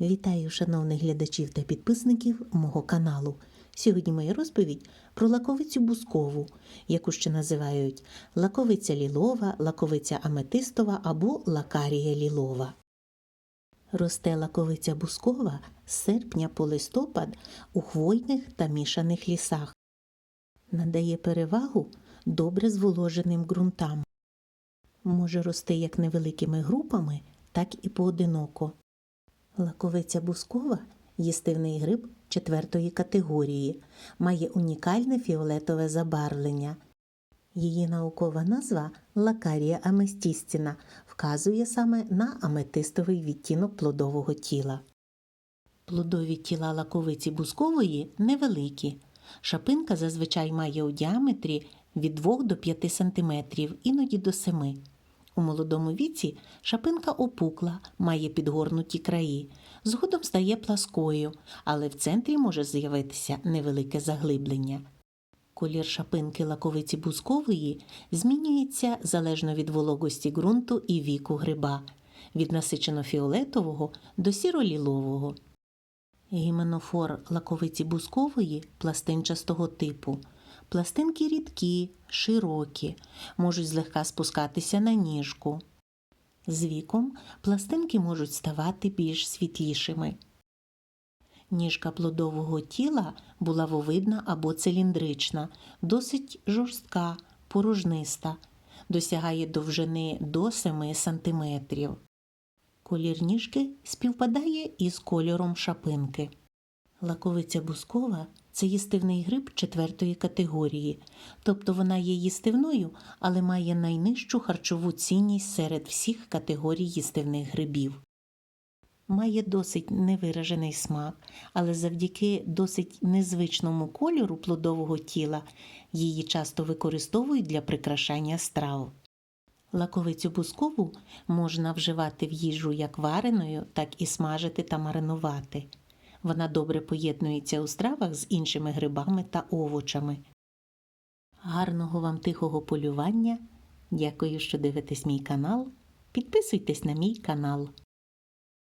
Вітаю шановних глядачів та підписників мого каналу. Сьогодні моя розповідь про лаковицю бускову, яку ще називають лаковиця лілова, лаковиця аметистова або лакарія лілова. Росте лаковиця бускова з серпня по листопад у хвойних та мішаних лісах. Надає перевагу добре зволоженим ґрунтам. Може рости як невеликими групами, так і поодиноко. Лаковиця бускова їстивний гриб четвертої категорії, має унікальне фіолетове забарвлення. Її наукова назва лакарія аместістіна вказує саме на аметистовий відтінок плодового тіла. Плодові тіла лаковиці бускової невеликі. Шапинка зазвичай має у діаметрі від 2 до 5 см, іноді до 7 у молодому віці шапинка опукла, має підгорнуті краї, згодом стає пласкою, але в центрі може з'явитися невелике заглиблення. Колір шапинки лаковиці бускової змінюється залежно від вологості ґрунту і віку гриба, від насичено-фіолетового до сіролілового. Гіменофор лаковиці бускової пластинчастого типу. Пластинки рідкі, широкі, можуть злегка спускатися на ніжку. З віком пластинки можуть ставати більш світлішими. Ніжка плодового тіла булавовидна або циліндрична, досить жорстка, порожниста, досягає довжини до 7 см. Колір ніжки співпадає із кольором шапинки. Лаковиця бускова це їстивний гриб четвертої категорії, тобто вона є їстивною, але має найнижчу харчову цінність серед всіх категорій їстивних грибів. Має досить невиражений смак, але завдяки досить незвичному кольору плодового тіла її часто використовують для прикрашання страв. Лаковицю бускову можна вживати в їжу як вареною, так і смажити та маринувати. Вона добре поєднується у стравах з іншими грибами та овочами. Гарного вам тихого полювання. Дякую, що дивитесь мій канал. Підписуйтесь на мій канал.